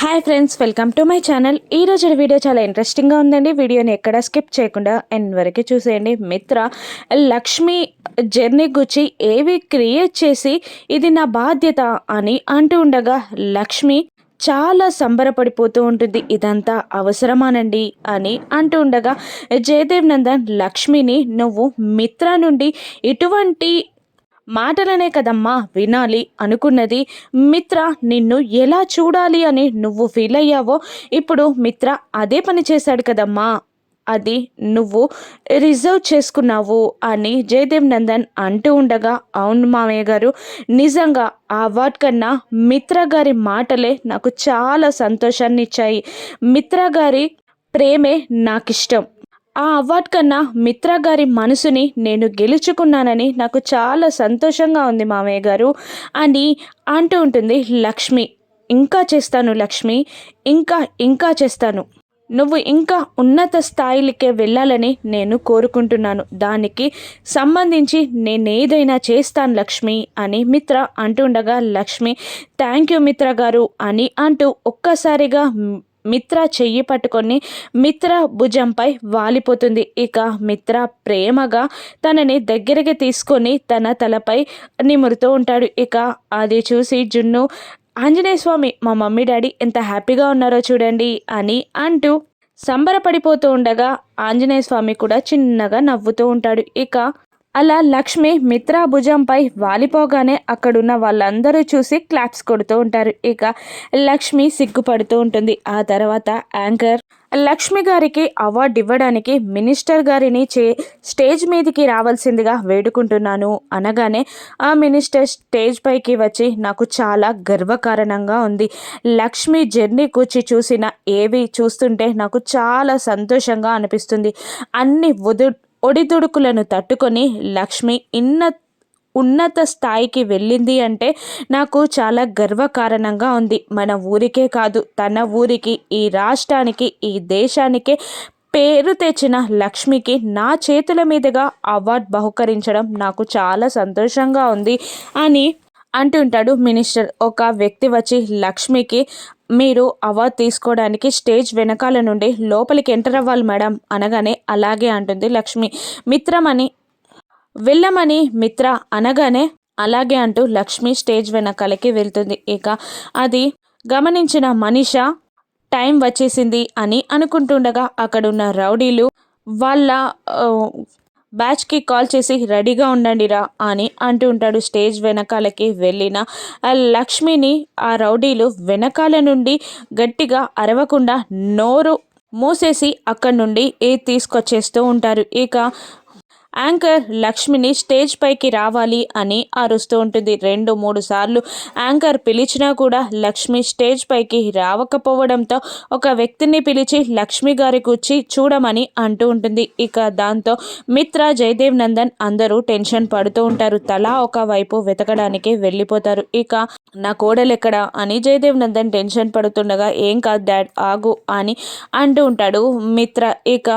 Hi friends welcome to my channel ఈ రోజు video చాలా ఇంట్రెస్టింగ్గా ఉందండి. వీడియోని ఎక్కడ స్కిప్ చేయకుండా ఎండ్ వరకు చూసేయండి. మిత్ర లక్ష్మి జర్నీ గుచ్చి ఏవి క్రియేట్ చేసి ఇది నా బాధ్యత అని అంటూ ఉండగా లక్ష్మి చాలా సంబరపడిపోతూ ఉంటుంది. ఇదంతా అవసరమానండి అని అంటూ ఉండగా జయదేవ్ నందన్ లక్ష్మిని నువ్వు మిత్ర నుండి ఇటువంటి మాటలనే కదమ్మా వినాలి. అనుకున్నది మిత్ర నిన్ను ఎలా చూడాలి అని నువ్వు ఫీల్ అయ్యావో ఇప్పుడు మిత్ర అదే పని చేశాడు కదమ్మా. అది నువ్వు రిజర్వ్ చేసుకున్నావు అని జయదేవ్ నందన్ అంటూ ఉండగా అవును మామయ్య గారు నిజంగా ఆ అవార్డ్ కన్నా మిత్ర గారి మాటలే నాకు చాలా సంతోషాన్ని ఇచ్చాయి మిత్ర గారి ప్రేమే నాకు ఇష్టం ఆ అవార్డ్ కన్నా మిత్ర గారి మనసుని నేను గెలుచుకున్నానని నాకు చాలా సంతోషంగా ఉంది మామయ్య గారు. అని అంటూ ఉంటుంది లక్ష్మి. ఇంకా చేస్తాను లక్ష్మి. ఇంకా ఇంకా చేస్తాను. నువ్వు ఇంకా ఉన్నత స్థాయిలకే వెళ్ళాలని నేను కోరుకుంటున్నాను. దానికి సంబంధించి నేను ఏదైనా చేస్తాను లక్ష్మి అని మిత్ర అంటుండగా లక్ష్మి థ్యాంక్ యూ మిత్ర గారు అని అంటూ ఒక్కసారిగా మిత్ర చెయ్యి పట్టుకొని మిత్ర భుజంపై వాలిపోతుంది. ఇక మిత్ర ప్రేమగా తనని దగ్గరికి తీసుకొని తన తలపై నిమురుతూ ఉంటాడు. ఇక అది చూసి జున్ను ఆంజనేయ స్వామి మా మమ్మీ డాడీ ఎంత హ్యాపీగా ఉన్నారో చూడండి అని అంటూ సంబరపడిపోతూ ఉండగా ఆంజనేయ స్వామి కూడా చిన్నగా నవ్వుతూ ఉంటాడు. ఇక అలా లక్ష్మి మిత్రా భుజంపై వాలిపోగానే అక్కడున్న వాళ్ళందరూ చూసి క్లాప్స్ కొడుతూ ఉంటారు. ఇక లక్ష్మి సిగ్గుపడుతూ ఉంటుంది. ఆ తర్వాత యాంకర్ లక్ష్మి గారికి అవార్డు ఇవ్వడానికి మినిస్టర్ గారిని చే స్టేజ్ మీదకి రావాల్సిందిగా వేడుకుంటున్నాను అనగానే ఆ మినిస్టర్ స్టేజ్ పైకి వచ్చి నాకు చాలా గర్వకారణంగా ఉంది. లక్ష్మి జర్నీ కూర్చి చూసిన ఏవి చూస్తుంటే నాకు చాలా సంతోషంగా అనిపిస్తుంది. అన్ని వదు ఒడిదుడుకులను తట్టుకొని లక్ష్మి ఇన్న ఉన్నత స్థాయికి వెళ్ళింది అంటే నాకు చాలా గర్వకారణంగా ఉంది. మన ఊరికే కాదు తన ఊరికి ఈ రాష్ట్రానికి ఈ దేశానికే పేరు తెచ్చిన లక్ష్మికి నా చేతుల మీదుగా అవార్డు బహుకరించడం నాకు చాలా సంతోషంగా ఉంది అని అంటుంటాడు మినిస్టర్. ఒక వ్యక్తి వచ్చి లక్ష్మికి మీరు అవార్డు తీసుకోవడానికి స్టేజ్ వెనకాల నుండి లోపలికి ఎంటర్ అవ్వాలి మేడం అనగానే అలాగే అంటుంది లక్ష్మి. మిత్రమని వెళ్ళమని మిత్ర అనగానే అలాగే అంటూ లక్ష్మి స్టేజ్ వెనకాలకి వెళ్తుంది. ఇక అది గమనించిన మనిష టైం వచ్చేసింది అని అనుకుంటుండగా అక్కడున్న రౌడీలు వాళ్ళ బ్యాచ్కి కాల్ చేసి రెడీగా ఉండండిరా అని అంటూ ఉంటాడు స్టేజ్ వెనకాలకి వెళ్ళిన లక్ష్మిని. ఆ రౌడీలు వెనకాల నుండి గట్టిగా అరవకుండా నోరు మూసేసి అక్కడి నుండి ఏ తీసుకొచ్చేస్తూ ఉంటారు. ఇక యాంకర్ లక్ష్మిని స్టేజ్ పైకి రావాలి అని అరుస్తూ ఉంటుంది. రెండు మూడు సార్లు యాంకర్ పిలిచినా కూడా లక్ష్మి స్టేజ్ పైకి రావకపోవడంతో ఒక వ్యక్తిని పిలిచి లక్ష్మి గారి కూర్చి చూడమని అంటూ ఉంటుంది. ఇక దాంతో మిత్ర జయదేవ్ నందన్ అందరూ టెన్షన్ పడుతూ ఉంటారు. తలా ఒక వైపు వెతకడానికి వెళ్ళిపోతారు. ఇక నా కోడలెక్కడ అని జయదేవ్ నందన్ టెన్షన్ పడుతుండగా ఏం కాదు డాడ్ ఆగు అని అంటూ ఉంటాడు మిత్ర. ఇక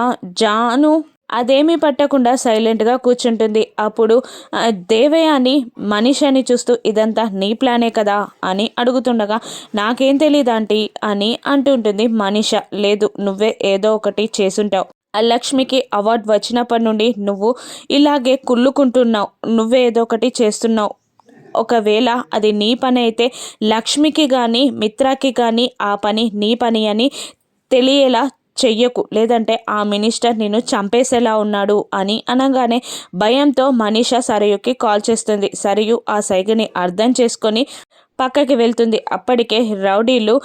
జాను అదేమీ పట్టకుండా సైలెంట్గా కూర్చుంటుంది. అప్పుడు దేవయాని మనిషిని చూస్తూ ఇదంతా నీ ప్లానే కదా? అని అడుగుతుండగా నాకేం తెలియదు అని అంటుంటుంది మనిష. లేదు నువ్వే ఏదో ఒకటి చేసుంటావు. లక్ష్మికి అవార్డు వచ్చినప్పటి నుండి నువ్వు ఇలాగే కుళ్ళుకుంటున్నావు. నువ్వే ఏదో ఒకటి చేస్తున్నావు. ఒకవేళ అది నీ పని అయితే లక్ష్మికి కానీ మిత్రాకి కానీ ఆ పని నీ పని అని తెలియేలా చెయ్యకు. లేదంటే ఆ మినిస్టర్ నిన్ను చంపేసేలా ఉన్నాడు అని అనగానే భయంతో మనీష సరయుకి కాల్ చేస్తుంది. సరియు ఆ సైగని అర్థం చేసుకొని పక్కకి వెళ్తుంది. అప్పటికే రౌడీలు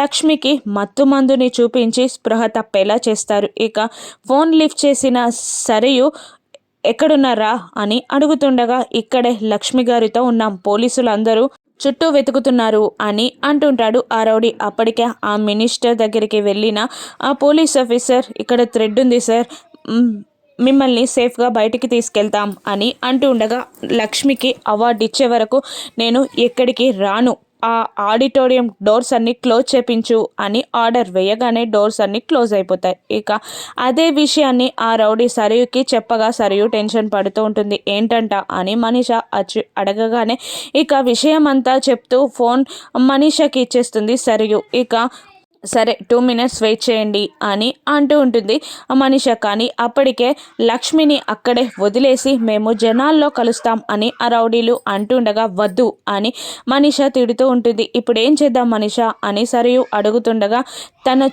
లక్ష్మికి మత్తు మందుని చూపించి స్పృహ తప్పేలా చేస్తారు. ఇక ఫోన్ లిఫ్ట్ చేసిన సరియు ఎక్కడున్నారా? అని అడుగుతుండగా ఇక్కడే లక్ష్మి గారితో ఉన్నాం. పోలీసులందరూ చుట్టూ వెతుకుతున్నారు అని అంటుంటాడు ఆ రౌడీ. అప్పటికే ఆ మినిస్టర్ దగ్గరికి వెళ్ళిన ఆ పోలీస్ ఆఫీసర్ ఇక్కడ థ్రెడ్ ఉంది సార్ మిమ్మల్ని సేఫ్గా బయటికి తీసుకెళ్తాం అని అంటూ ఉండగా లక్ష్మికి అవార్డు ఇచ్చే వరకు నేను ఎక్కడికి రాను ఆ ఆడిటోరియం డోర్స్ అన్ని క్లోజ్ చేపించు అని ఆర్డర్ వేయగానే డోర్స్ అన్ని క్లోజ్ అయిపోతాయి. ఇక అదే విషయాన్ని ఆ రౌడీ సరియుకి చెప్పగా సరియు టెన్షన్ పడుతూ ఉంటుంది. ఏంటంట అని మనీష అచ్చు అడగగానే ఇక విషయం అంతా చెప్తూ ఫోన్ మనీషకి ఇచ్చేస్తుంది సరియు. ఇక సరే టూ మినిట్స్ వెయిట్ చేయండి అని అంటూ ఉంటుంది. మనిష కానీ అప్పటికే లక్ష్మిని అక్కడే వదిలేసి మేము జనాల్లో కలుస్తాం అని ఆ రౌడీలు అంటుండగా వద్దు అని మనిష తిడుతూ ఉంటుంది. ఇప్పుడు ఏం చేద్దాం మనిష అని సరియు అడుగుతుండగా తన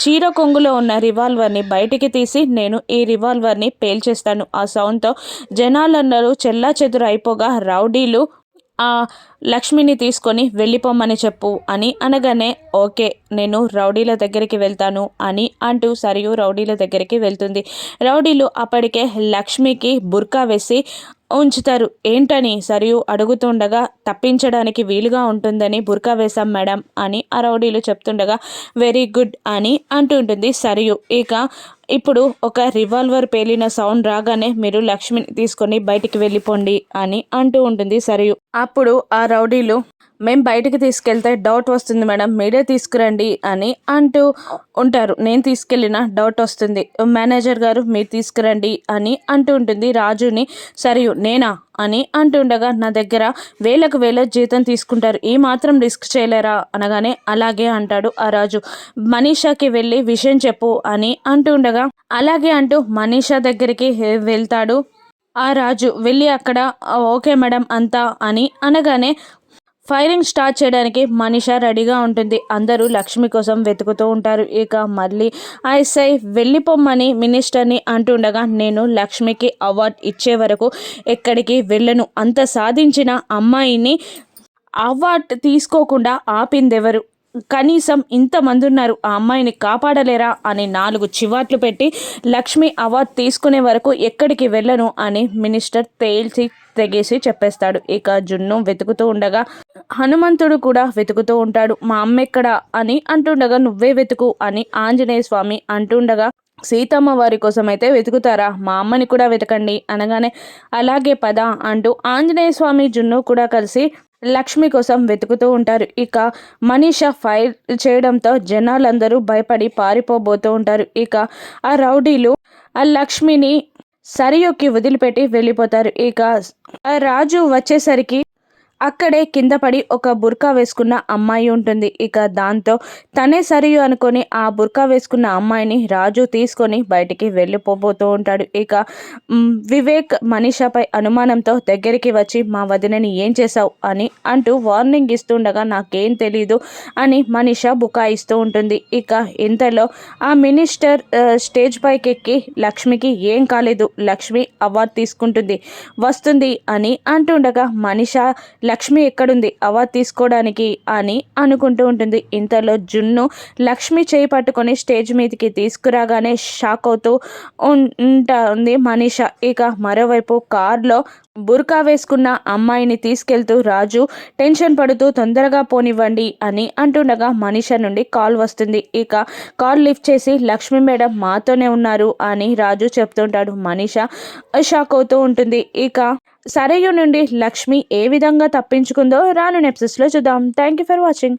చీర కొంగులో ఉన్న రివాల్వర్ని బయటికి తీసి నేను ఈ రివాల్వర్ని పేల్చేస్తాను. ఆ సౌండ్తో జనాలందరూ చెల్లా చెదురు అయిపోగా రౌడీలు ఆ లక్ష్మిని తీసుకొని వెళ్ళిపోమ్మని చెప్పు అని అనగానే ఓకే నేను రౌడీల దగ్గరికి వెళ్తాను అని అంటూ సరియు రౌడీల దగ్గరికి వెళ్తుంది. రౌడీలు అప్పటికే లక్ష్మికి బుర్కా వేసి ఉంచుతారు. ఏంటని సరియు అడుగుతుండగా తప్పించడానికి వీలుగా ఉంటుందని బుర్కా వేశాం మేడం అని ఆ రౌడీలు చెప్తుండగా వెరీ గుడ్ అని అంటుంటుంది సరియు. ఇక ఇప్పుడు ఒక రివాల్వర్ పేలిన సౌండ్ రాగానే మీరు లక్ష్మిని తీసుకొని బయటికి వెళ్ళిపోండి అని అంటూ ఉంటుంది సరియు. అప్పుడు ఆ రౌడీలు మేము బయటికి తీసుకెళ్తే డౌట్ వస్తుంది మేడం మీరే తీసుకురండి అని అంటూ ఉంటారు. నేను తీసుకెళ్ళిన డౌట్ వస్తుంది. మేనేజర్ గారు మీరు తీసుకురండి అని అంటూ ఉంటుంది. రాజుని సరియు నేనా అని అంటుండగా నా దగ్గర వేలకు వేల జీతం తీసుకుంటారు. ఈ మాత్రం రిస్క్ చేయలేరా? అనగానే అలాగే అంటాడు ఆ రాజు. మనీషాకి వెళ్ళి విషయం చెప్పు అని అంటుండగా అలాగే అంటూ మనీషా దగ్గరికి వెళ్తాడు. ఆ రాజు వెళ్ళి అక్కడ ఓకే మేడం అంతా అని అనగానే ఫైరింగ్ స్టార్ట్ చేయడానికి మనిష రెడీగా ఉంటుంది. అందరూ లక్ష్మి కోసం వెతుకుతూ ఉంటారు. ఇక మళ్ళీ ఐసై వెళ్ళిపోమ్మని మినిస్టర్ని అంటుండగా నేను లక్ష్మికి అవార్డ్ ఇచ్చే వరకు ఎక్కడికి వెళ్ళను. అంత సాధించిన అమ్మాయిని అవార్డ్ తీసుకోకుండా ఆపిందెవరు? కనీసం ఇంతమంది ఉన్నారు ఆ అమ్మాయిని కాపాడలేరా అని నాలుగు చివాట్లు పెట్టి లక్ష్మి అవార్డు తీసుకునే వరకు ఎక్కడికి వెళ్ళను అని మినిస్టర్ తేల్చి తెగేసి చెప్పేస్తాడు. ఇక జున్ను వెతుకుతూ ఉండగా హనుమంతుడు కూడా వెతుకుతూ ఉంటాడు. మా అమ్మ ఎక్కడ అని అంటుండగా నువ్వే వెతుకు అని ఆంజనేయ స్వామి అంటుండగా సీతమ్మ వారి కోసం అయితే వెతుకుతారా? మా అమ్మని కూడా వెతకండి అనగానే అలాగే పద అంటూ ఆంజనేయ స్వామి జున్ను కూడా కలిసి లక్ష్మి కోసం వెతుకుతూ ఉంటారు. ఇక మనీష ఫైర్ చేయడంతో జనాలందరూ భయపడి పారిపోబోతూ ఉంటారు. ఇక ఆ రౌడీలు ఆ లక్ష్మిని సరియుకి వదిలిపెట్టి వెళ్ళిపోతారు. ఇక రాజు వచ్చేసరికి అక్కడే కింద పడి ఒక బుర్కా వేసుకున్న అమ్మాయి ఉంటుంది. ఇక దాంతో తనే సరియు అనుకొని ఆ బుర్కా వేసుకున్న అమ్మాయిని రాజు తీసుకొని బయటికి వెళ్ళిపోబోతూ ఉంటాడు. ఇక వివేక్ మనీషాపై అనుమానంతో దగ్గరికి వచ్చి మా వదినని ఏం చేశావు? అని అంటూ వార్నింగ్ ఇస్తుండగా నాకేం తెలీదు అని మనీష బుకాయిస్తూ ఉంటుంది. ఇక ఇంతలో ఆ మినిస్టర్ స్టేజ్ పైకి ఎక్కి లక్ష్మికి ఏం కాలేదు లక్ష్మి అవార్డు తీసుకుంటుంది వస్తుంది అని అంటుండగా మనీష లక్ష్మి ఎక్కడుంది? అవ తీసుకోవడానికి అని అనుకుంటూ ఉంటుంది. ఇంతలో జున్ను లక్ష్మి చేయి పట్టుకొని స్టేజ్ మీదకి తీసుకురాగానే షాక్ అవుతూ ఉంటుంది మనీష. ఇక మరోవైపు కార్లో బుర్కా వేసుకున్న అమ్మాయిని తీసుకెళ్తూ రాజు టెన్షన్ పడుతూ తొందరగా పోనివ్వండి అని అంటుండగా మనీష నుండి కాల్ వస్తుంది. ఇక కాల్ లిఫ్ట్ చేసి లక్ష్మి మేడం మాతోనే ఉన్నారు అని రాజు చెప్తుంటాడు. మనీష షాక్ అవుతూ ఉంటుంది. ఇక సరయు నుండి లక్ష్మి ఏ విధంగా తప్పించుకుందో రాను నెప్సెస్లో చూద్దాం. Thank you for watching